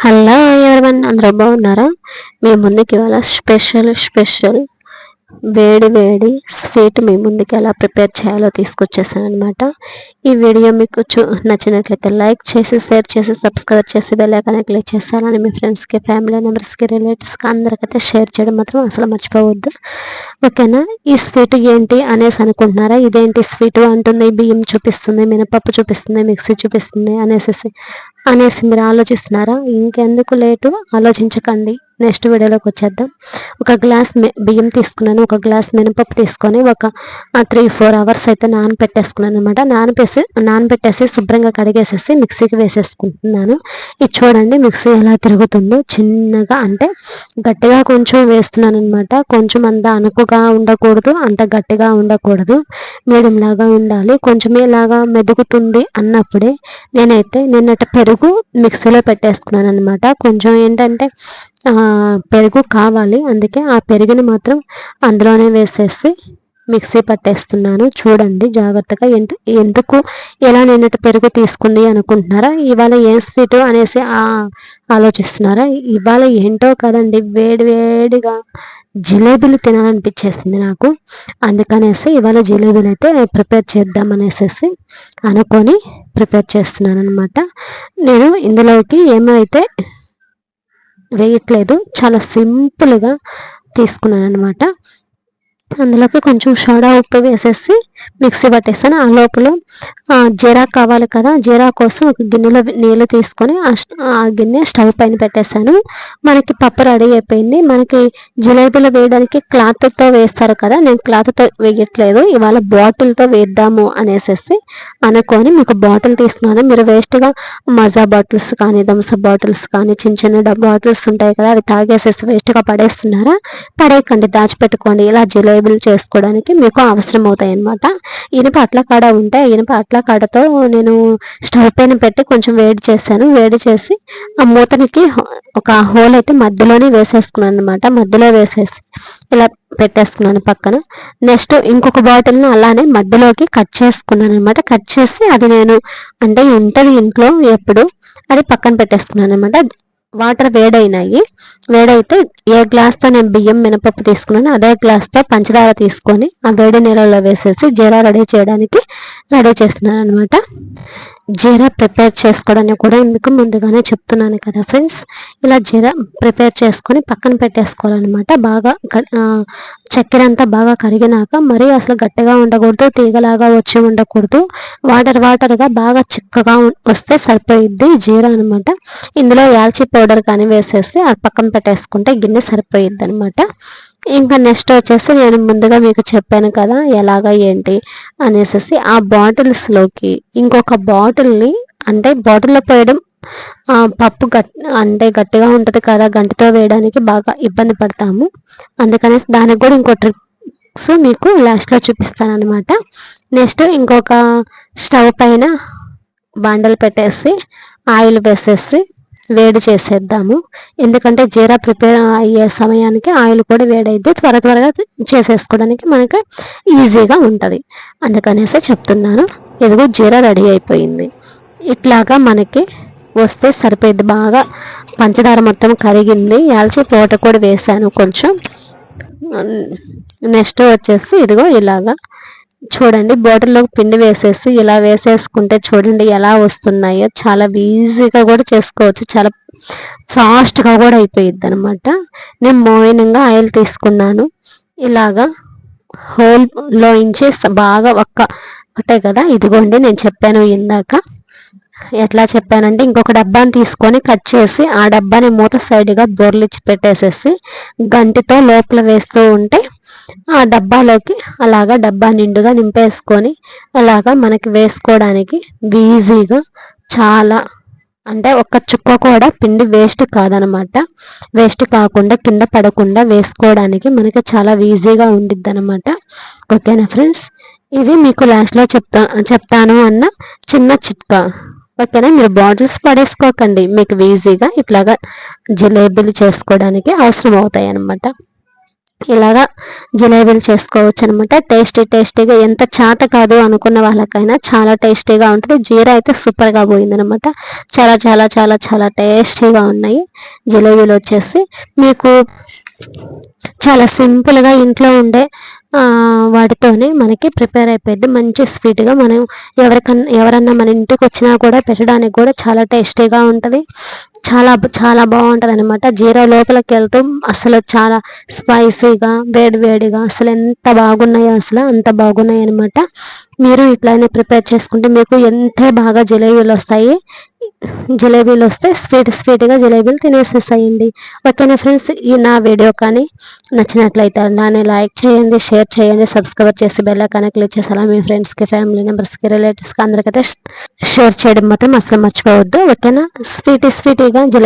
Hello everyone అందరూ బాగున్నారా? మీ ముందుకి ఇవాళ స్పెషల్ స్పెషల్ వేడి వేడి స్వీట్ మీ ముందుకు ఎలా ప్రిపేర్ చేయాలో తీసుకొచ్చేసాను అనమాట ఈ వీడియో మీకు చూ నచ్చినట్లయితే లైక్ చేసి షేర్ చేసి సబ్స్క్రైబ్ చేసి బెల్లైకానే క్లిక్ చేస్తారని మీ ఫ్రెండ్స్కి ఫ్యామిలీ మెంబర్స్కి రిలేటివ్స్కి అందరికైతే షేర్ చేయడం మాత్రం అసలు మర్చిపోవద్దు. ఓకేనా? ఈ స్వీట్ ఏంటి అనేసి అనుకుంటున్నారా? ఇదేంటి స్వీట్ అంటుంది బియ్యం చూపిస్తుంది మినపప్పు చూపిస్తుంది మిక్సీ చూపిస్తుంది అనేసి అనేసి మీరు ఆలోచిస్తున్నారా? ఇంకెందుకు లేటు? ఆలోచించకండి. నెక్స్ట్ వీడియోలోకి వచ్చేద్దాం. ఒక గ్లాస్ బియ్యం తీసుకున్నాను. ఒక గ్లాస్ మినపప్పు తీసుకొని ఒక త్రీ ఫోర్ అవర్స్ అయితే నానపెట్టేసుకున్నాను అనమాట నానపేసి నానబెట్టేసి శుభ్రంగా కడిగేసేసి మిక్సీకి వేసేసుకుంటున్నాను. ఇది చూడండి మిక్సీ ఎలా తిరుగుతుందో. చిన్నగా అంటే గట్టిగా కొంచెం వేస్తున్నాను అనమాట కొంచెం అంత అనుకుగా ఉండకూడదు. అంత గట్టిగా ఉండకూడదు. మీడియం లాగా ఉండాలి. కొంచెం ఇలాగా మెదుగుతుంది అన్నప్పుడే నేనైతే నిన్నటి పెరుగు మిక్సీలో పెట్టేసుకున్నాను అనమాట కొంచెం ఏంటంటే పెరుగు కావాలి. అందుకే ఆ పెరుగుని మాత్రం అందులోనే వేసేసి మిక్సీ పట్టేస్తున్నాను. చూడండి జాగ్రత్తగా ఎంత ఎందుకు ఎలా నిన్నటి పెరుగు తీసుకుంది అనుకుంటున్నారా? ఇవాళ ఏం స్వీట్ అనేసి ఆలోచిస్తున్నారా? ఇవాళ ఏంటో కదండి వేడి వేడిగా జిలేబీలు తినాలనిపించేసింది నాకు. అందుకనేసి ఇవాళ జిలేబీలు అయితే ప్రిపేర్ చేద్దాం అనేసి అనుకొని ప్రిపేర్ చేస్తున్నాను అనమాట నేను ఇందులోకి ఏమైతే వేయట్లేదు. చాలా సింపుల్గా తీసుకున్నాను అనమాట అందులోకి కొంచెం సోడా ఉప్పు వేసేసి మిక్సీ పట్టేస్తాను ఆ లోపల జీరా కావాలి కదా జీరా కోసం ఒక గిన్నెలో నీళ్ళు తీసుకొని ఆ గిన్నె స్టవ్ పైన పెట్టేశాను మనకి పప్పు రెడీ అయిపోయింది. మనకి జిలేబీలు వేయడానికి క్లాత్తో వేస్తారు కదా నేను క్లాత్తో వేయట్లేదు. ఇవాళ బాటిల్తో వేద్దాము అనేసి అనుకొని మీకు బాటిల్ తీసుకున్నాను మీరు వేస్ట్గా మజా బాటిల్స్ కానీ థమ్స్ బాటిల్స్ కానీ చిన్న చిన్న బాటిల్స్ ఉంటాయి కదా అవి తాగేసేసి వేస్ట్గా పడేస్తున్నారా? పడేయకండి దాచిపెట్టుకోండి. ఇలా జిలేబీ టేబుల్ చేసుకోవడానికి మీకు అవసరం అవుతాయి అనమాట ఇనుప అట్ల కాడ ఉంటే ఇనుప అట్ల కాడతో నేను స్టవ్ పైన పెట్టి కొంచెం వేడి చేశాను. వేడి చేసి ఆ మూతనికి ఒక హోల్ అయితే మధ్యలోనే వేసేసుకున్నాను అనమాట మధ్యలో వేసేసి ఇలా పెట్టేసుకున్నాను పక్కన. నెక్స్ట్ ఇంకొక బాటిల్ని అలానే మధ్యలోకి కట్ చేసుకున్నాను అనమాట కట్ చేసి అది నేను అంటే ఉంటుంది ఇంట్లో ఎప్పుడు అది పక్కన పెట్టేసుకున్నాను అనమాట వాటర్ వేడైనాయి. వేడైతే ఏ గ్లాస్తో నేను బియ్యం మినపప్పు తీసుకున్నాను అదే గ్లాస్తో పంచదార తీసుకొని ఆ వేడి నీళ్ళలో వేసేసి జీరా రెడీ చేయడానికి రెడీ చేస్తున్నాను అనమాట జీరా ప్రిపేర్ చేసుకోవడానికి కూడా మీకు ముందుగానే చెప్తున్నాను కదా ఫ్రెండ్స్. ఇలా జీరా ప్రిపేర్ చేసుకొని పక్కన పెట్టేసుకోవాలన్నమాట. బాగా చక్కెర అంతా బాగా కరిగినాక మరీ అసలు గట్టిగా ఉండకూడదు తీగలాగా వచ్చి ఉండకూడదు. వాటర్ వాటర్గా బాగా చిక్కగా వస్తే సరిపోయిద్ది జీరా అనమాట ఇందులో యాల్చి పౌడర్ కానీ వేసేసి పక్కన పెట్టేసుకుంటే గిన్నె సరిపోయిద్ది అనమాట ఇంకా నెక్స్ట్ వచ్చేసి నేను ముందుగా మీకు చెప్పాను కదా ఎలాగా ఏంటి అనేసి ఆ బాటిల్స్లోకి ఇంకొక బాటిల్ని అంటే బాటిల్లో పోయడం పప్పు గట్ అంటే గట్టిగా ఉంటుంది కదా గంటితో వేయడానికి బాగా ఇబ్బంది పడతాము. అందుకనేసి దానికి కూడా ఇంకో ట్రిక్స్ మీకు లాస్ట్లో చూపిస్తాను అనమాట నెక్స్ట్ ఇంకొక స్టవ్ పైన బాండలు పెట్టేసి ఆయిల్ వేసేసి వేడి చేసేద్దాము. ఎందుకంటే జీరా ప్రిపేర్ అయ్యే సమయానికి ఆయిల్ కూడా వేడైద్ది. త్వర త్వరగా చేసేసుకోవడానికి మనకి ఈజీగా ఉంటుంది. అందుకనేసి చెప్తున్నాను. ఇదిగో జీరా రెడీ అయిపోయింది. ఇట్లాగా మనకి వస్తే సరిపోయింది బాగా పంచదార మొత్తం కరిగింది. యాల్చి పూట కూడా వేసాను కొంచెం. నెక్స్ట్ వచ్చేసి ఇదిగో ఇలాగా చూడండి బాటిల్లో పిండి వేసేసి ఇలా వేసేసుకుంటే చూడండి ఎలా వస్తున్నాయో. చాలా ఈజీగా కూడా చేసుకోవచ్చు. చాలా ఫాస్ట్గా కూడా అయిపోయిద్ది అనమాట నేను మోయినంగా ఆయిల్ తీసుకున్నాను. ఇలాగా హోల్లో ఇంచి బాగా ఒక్క ఒకటే కదా? ఇదిగోండి నేను చెప్పాను ఇందాక. ఎట్లా చెప్పానంటే ఇంకొక డబ్బాని తీసుకొని కట్ చేసి ఆ డబ్బాని మూత సైడ్గా బోర్లిచ్చి పెట్టేసేసి గంటితో లోపల వేస్తూ ఉంటే ఆ డబ్బాలోకి అలాగా డబ్బా నిండుగా నింపేసుకొని అలాగా మనకి వేసుకోవడానికి ఈజీగా చాలా అంటే ఒక చుక్క కూడా పిండి వేస్ట్ కాదనమాట. వేస్ట్ కాకుండా కింద పడకుండా వేసుకోవడానికి మనకి చాలా ఈజీగా ఉండిద్ది అనమాట ఓకేనా ఫ్రెండ్స్? ఇది మీకు లాస్ట్లో చెప్తా చెప్తాను అన్న చిన్న చిట్కా. ఓకేనా మీరు బాటిల్స్ పడేసుకోకండి. మీకు ఈజీగా ఇట్లాగా జిలేబీలు చేసుకోవడానికి అవసరం అవుతాయి అనమాట ఇలాగా జిలేబీలు చేసుకోవచ్చు అనమాట టేస్టీ టేస్టీగా ఎంత చాత కాదు అనుకున్న వాళ్ళకైనా చాలా టేస్టీగా ఉంటుంది. జీరా అయితే సూపర్గా పోయిందనమాట చాలా చాలా చాలా చాలా టేస్టీగా ఉన్నాయి జిలేబీలు వచ్చేసి. మీకు చాలా సింపుల్గా ఇంట్లో ఉండే వాటితోనే మనకి ప్రిపేర్ అయిపోయింది. మంచి స్వీట్గా మనం ఎవరికన్నా ఎవరన్నా మన ఇంటికి వచ్చినా కూడా పెట్టడానికి కూడా చాలా టేస్టీగా ఉంటుంది. చాలా చాలా బాగుంటుంది అనమాట జీరా లోపలికి వెళ్తూ అసలు చాలా స్పైసీగా వేడి వేడిగా అసలు ఎంత బాగున్నాయో అసలు అంత బాగున్నాయి అనమాట మీరు ఇట్లానే ప్రిపేర్ చేసుకుంటే మీకు ఎంత బాగా జిలేబీలు వస్తాయి. జిలేబీలు వస్తే స్వీట్ స్వీట్గా జిలేబీలు తినేసేసాయండి. ఓకేనా ఫ్రెండ్స్? ఈ నా వీడియో కానీ నచ్చినట్లయితే అలానే లైక్ చేయండి షేర్ చేయండి సబ్స్క్రైబ్ చేసి బెల్ ఐకాన్ క్లిక్ చేసి అలా మీ ఫ్రెండ్స్కి ఫ్యామిలీ మెంబర్స్కి రిలేటివ్స్కి అందరికైతే షేర్ చేయడం మాత్రం అసలు మర్చిపోవద్దు. ఓకేనా? స్వీట్ స్వీటీగా